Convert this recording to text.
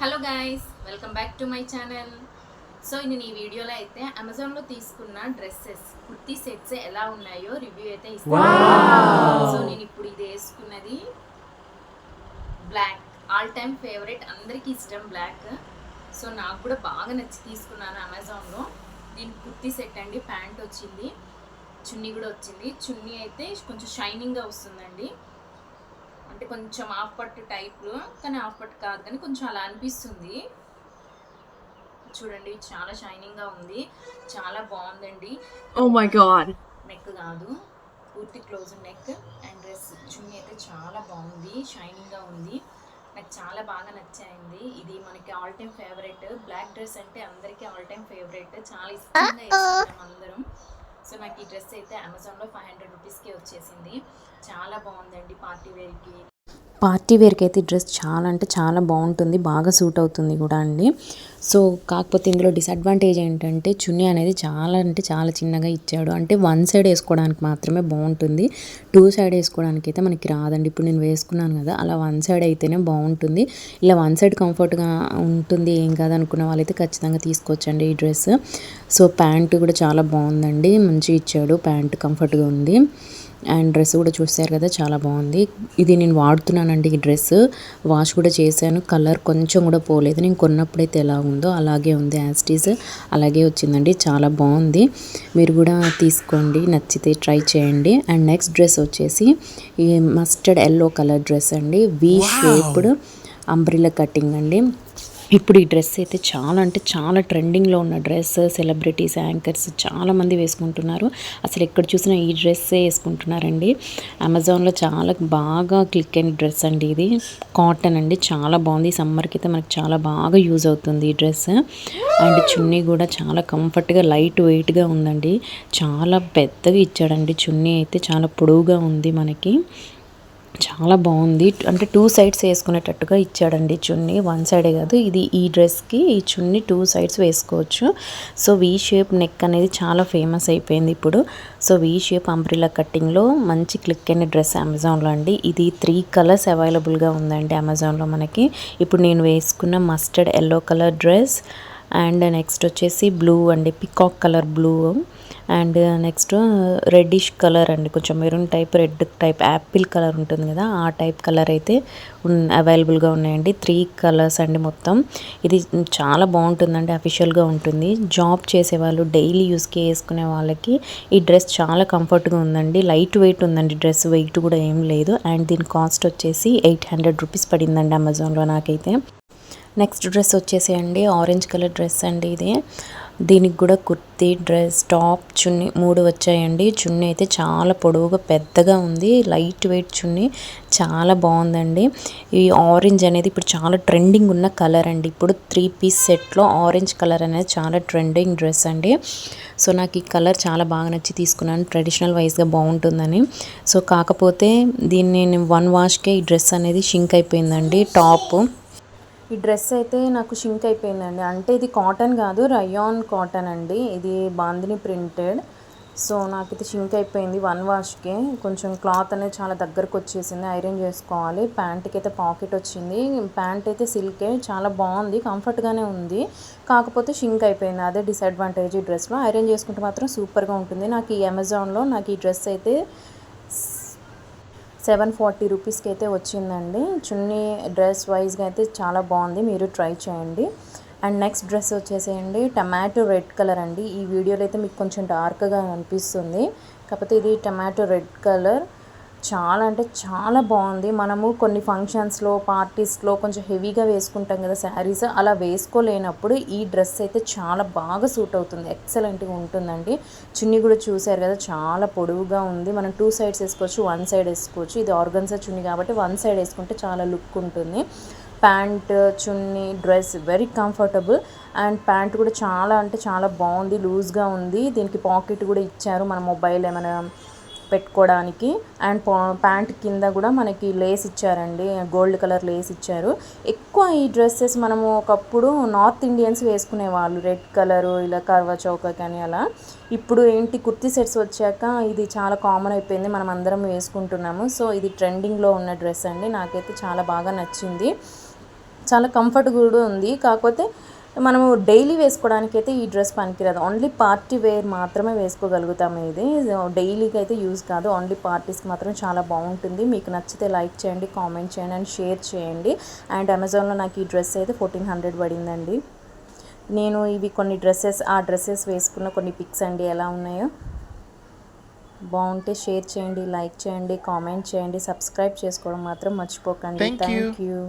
Hello guys welcome back to my channel. So నేను ఈ వీడియోలో అయితే అమెజాన్లో తీసుకున్న డ్రెస్సెస్ కుర్తీ సెట్స్ ఎలా ఉన్నాయో రివ్యూ అయితే ఇస్తాను. సో నేను ఇప్పుడు ఇది వేసుకున్నది బ్లాక్ ఆల్ టైమ్ ఫేవరెట్ అందరికీ ఇష్టం బ్లాక్. సో నాకు కూడా బాగా నచ్చి తీసుకున్నాను అమెజాన్లో. దీని కుర్తీ సెట్ అండి ప్యాంట్ వచ్చింది చున్నీ కూడా వచ్చింది. చున్నీ అయితే కొంచెం షైనింగ్గా వస్తుందండి. అంటే కొంచెం హాఫ్ పట్టు టైప్లో కానీ హాఫ్ పట్టు కాదు కానీ కొంచెం అలా అనిపిస్తుంది. చూడండి చాలా షైనింగ్గా ఉంది. చాలా బాగుందండి. Oh my god. నెక్ కాదు పూర్తి close neck and dress chunni అయితే చాలా బాగుంది షైనింగ్గా ఉంది. నాకు చాలా బాగా నచ్చాయింది ఇది మనకి all time favourite black dress అంటే అందరికీ ఆల్ టైమ్ ఫేవరెట్ చాలా ఇష్టంగా వేసుకుంటాం అందరం. సో నాకు ఈ డ్రెస్ అయితే అమెజాన్లో ఫైవ్ హండ్రెడ్ రూపీస్కి వచ్చేసింది. చాలా బాగుందండి పార్టీ వేర్కి. పార్టీ వేర్కి అయితే ఈ డ్రెస్ చాలా అంటే చాలా బాగుంటుంది బాగా సూట్ అవుతుంది కూడా అండి. సో కాకపోతే ఇందులో డిసడ్వాంటేజ్ ఏంటంటే చున్నీ అనేది చాలా అంటే చాలా చిన్నగా ఇచ్చాడు. అంటే వన్ సైడ్ వేసుకోవడానికి మాత్రమే బాగుంటుంది టూ సైడ్ వేసుకోవడానికి అయితే మనకి రాదండి. ఇప్పుడు నేను వేసుకున్నాను కదా అలా వన్ సైడ్ అయితేనే బాగుంటుంది. ఇలా వన్ సైడ్ కంఫర్ట్గా ఉంటుంది ఏం కాదు అనుకున్న వాళ్ళైతే ఖచ్చితంగా తీసుకోవచ్చండి ఈ డ్రెస్. సో ప్యాంటు కూడా చాలా బాగుందండి మంచిగా ఇచ్చాడు ప్యాంట్ కంఫర్ట్గా ఉంది. అండ్ డ్రెస్ కూడా చూసారు కదా చాలా బాగుంది. ఇది నేను వాడుతున్నాను వాడుతున్నానండి ఈ డ్రెస్ వాష్ కూడా చేశాను. కలర్ కొంచెం కూడా పోలేదు. నేను కొన్నప్పుడైతే ఎలా ఉందో అలాగే ఉంది యాస్టీస్ అలాగే వచ్చిందండి. చాలా బాగుంది. మీరు కూడా తీసుకోండి. నచ్చితే ట్రై చేయండి. అండ్ నెక్స్ట్ డ్రెస్ వచ్చేసి ఈ మస్టర్డ్ ఎల్లో కలర్ డ్రెస్ అండి. వీ షేప్డ్ అంబ్రిల్లా కటింగ్ అండి. ఇప్పుడు ఈ డ్రెస్ అయితే చాలా అంటే చాలా ట్రెండింగ్లో ఉన్న డ్రెస్ సెలబ్రిటీస్ యాంకర్స్ చాలామంది వేసుకుంటున్నారు. అసలు ఎక్కడ చూసినా ఈ డ్రెస్సే వేసుకుంటున్నారండి. అమెజాన్లో చాలా బాగా క్లిక్ అయిన డ్రెస్ అండి ఇది. కాటన్ అండి చాలా బాగుంది. ఈ సమ్మర్కి అయితే మనకి చాలా బాగా యూజ్ అవుతుంది ఈ డ్రెస్. అండ్ చున్నీ కూడా చాలా కంఫర్ట్గా లైట్ వెయిట్గా ఉందండి. చాలా పెద్దగా ఇచ్చాడండి. చున్నీ అయితే చాలా పొడవుగా ఉంది మనకి. చాలా బాగుంది. అంటే టూ సైడ్స్ వేసుకునేటట్టుగా ఇచ్చాడండి చున్నీ. వన్ సైడే కాదు ఇది ఈ డ్రెస్కి ఈ చున్నీ టూ సైడ్స్ వేసుకోవచ్చు. సో వీ షేప్ నెక్ అనేది చాలా ఫేమస్ అయిపోయింది ఇప్పుడు. సో వీ షేప్ అంబ్రిలా కట్టింగ్లో మంచి క్లిక్ అయిన డ్రెస్ అమెజాన్లో అండి. ఇది త్రీ కలర్స్ అవైలబుల్గా ఉందండి అమెజాన్లో మనకి. ఇప్పుడు నేను వేసుకున్న mustard yellow colour dress and next వచ్చేసి బ్లూ అండి peacock colour blue. And next reddish colour అండి కొంచెం maroon type red type apple colour ఉంటుంది కదా ఆ టైప్ కలర్ అయితే అవైలబుల్గా ఉన్నాయండి. త్రీ కలర్స్ అండి మొత్తం. ఇది చాలా బాగుంటుందండి అఫీషియల్గా ఉంటుంది. జాబ్ చేసే వాళ్ళు డైలీ యూస్కి వేసుకునే వాళ్ళకి ఈ డ్రెస్ చాలా కంఫర్ట్గా ఉందండి. లైట్ వెయిట్ ఉందండి డ్రెస్ వెయిట్ కూడా ఏం లేదు. అండ్ దీని కాస్ట్ వచ్చేసి ఎయిట్ హండ్రెడ్ రూపీస్ పడిందండి అమెజాన్లో నాకైతే. నెక్స్ట్ డ్రెస్ వచ్చేసేయండి. ఆరెంజ్ కలర్ డ్రెస్ అండి ఇది. దీనికి కూడా కుర్తీ డ్రెస్ టాప్ చున్నీ మూడు వచ్చాయండి. చున్నీ అయితే చాలా పొడవుగా పెద్దగా ఉంది. లైట్ వెయిట్ చున్నీ చాలా బాగుందండి. ఈ ఆరెంజ్ అనేది ఇప్పుడు చాలా ట్రెండింగ్ ఉన్న కలర్ అండి. ఇప్పుడు త్రీ పీస్ సెట్లో ఆరెంజ్ కలర్ అనేది చాలా ట్రెండింగ్ డ్రెస్ అండి. సో నాకు ఈ కలర్ చాలా బాగా నచ్చి తీసుకున్నాను. ట్రెడిషనల్ వైజ్గా బాగుంటుందని. సో కాకపోతే దీన్ని నేను వన్ వాష్కే ఈ డ్రెస్ అనేది షింక్ అయిపోయిందండి. టాప్ ఈ డ్రెస్ అయితే నాకు షింక్ అయిపోయిందండి. అంటే ఇది కాటన్ కాదు రయాన్ కాటన్ అండి. ఇది బాందిని ప్రింటెడ్ సో నాకైతే షింక్ అయిపోయింది వన్ వాష్కే. కొంచెం క్లాత్ అనేది చాలా దగ్గరకు వచ్చేసింది ఐరన్ చేసుకోవాలి. ప్యాంట్కి అయితే పాకెట్ వచ్చింది. ప్యాంట్ అయితే సిల్కే చాలా బాగుంది కంఫర్ట్గానే ఉంది. కాకపోతే షింక్ అయిపోయింది. అదే డిసడ్వాంటేజ్ ఈ డ్రెస్లో. ఐరన్ చేసుకుంటే మాత్రం సూపర్గా ఉంటుంది. నాకు ఈ అమెజాన్లో నాకు ఈ డ్రెస్ అయితే సెవెన్ ఫార్టీ రూపీస్కి అయితే వచ్చిందండి. చున్నీ డ్రెస్ వైజ్గా అయితే చాలా బాగుంది. మీరు ట్రై చేయండి. అండ్ నెక్స్ట్ డ్రెస్ వచ్చేసేయండి. టమాటో రెడ్ కలర్ అండి. ఈ వీడియోలో అయితే మీకు కొంచెం డార్క్గా అనిపిస్తుంది. కాకపోతే ఇది టమాటో రెడ్ కలర్ చాలా అంటే చాలా బాగుంది. మనము కొన్ని ఫంక్షన్స్లో పార్టీస్లో కొంచెం హెవీగా వేసుకుంటాం కదా శారీస్. అలా వేసుకోలేనప్పుడు ఈ డ్రెస్ అయితే చాలా బాగా సూట్ అవుతుంది. ఎక్సలెంట్గా ఉంటుందండి. చున్నీ కూడా చూసారు కదా చాలా పొడవుగా ఉంది. మనం టూ సైడ్స్ వేసుకోవచ్చు వన్ సైడ్ వేసుకోవచ్చు. ఇది ఆర్గన్సా చున్నీ కాబట్టి వన్ సైడ్ వేసుకుంటే చాలా లుక్ ఉంటుంది. Pant chunni dress very comfortable. And pant కూడా చాలా అంటే చాలా బాగుంది లూజ్గా ఉంది. దీనికి పాకెట్ కూడా ఇచ్చారు మన మొబైల్ ఏమైనా పెట్టుకోవడానికి అండ్ ప్యాంట్ కింద కూడా మనకి లేస్ ఇచ్చారండి. గోల్డ్ కలర్ లేస్ ఇచ్చారు. ఎక్కువ ఈ డ్రెస్సెస్ మనము ఒకప్పుడు నార్త్ ఇండియన్స్ వేసుకునే వాళ్ళు రెడ్ కలరు ఇలా కర్వా చౌక కానీ అలా. ఇప్పుడు ఏంటి కుర్తీ సెట్స్ వచ్చాక ఇది చాలా కామన్ అయిపోయింది. మనం అందరం వేసుకుంటున్నాము. సో ఇది ట్రెండింగ్లో ఉన్న డ్రెస్ అండి. నాకైతే చాలా బాగా నచ్చింది. చాలా కంఫర్ట్ కూడా ఉంది. కాకపోతే మనము డైలీ వేసుకోవడానికి అయితే ఈ డ్రెస్ పనికిరాదు. ఓన్లీ పార్టీ వేర్ మాత్రమే వేసుకోగలుగుతాము ఇది. డైలీకి అయితే యూజ్ కాదు. ఓన్లీ పార్టీస్కి మాత్రం చాలా బాగుంటుంది. మీకు నచ్చితే లైక్ చేయండి కామెంట్ చేయండి అండ్ షేర్ చేయండి. అండ్ అమెజాన్లో నాకు ఈ డ్రెస్ అయితే ఫోర్టీన్ హండ్రెడ్ పడిందండి. నేను ఇవి కొన్ని డ్రెస్సెస్ ఆ డ్రెస్సెస్ వేసుకున్న కొన్ని పిక్స్ అండి. ఎలా ఉన్నాయో? బాగుంటే షేర్ చేయండి లైక్ చేయండి కామెంట్ చేయండి. సబ్స్క్రైబ్ చేసుకోవడం మాత్రం మర్చిపోకండి. Thank you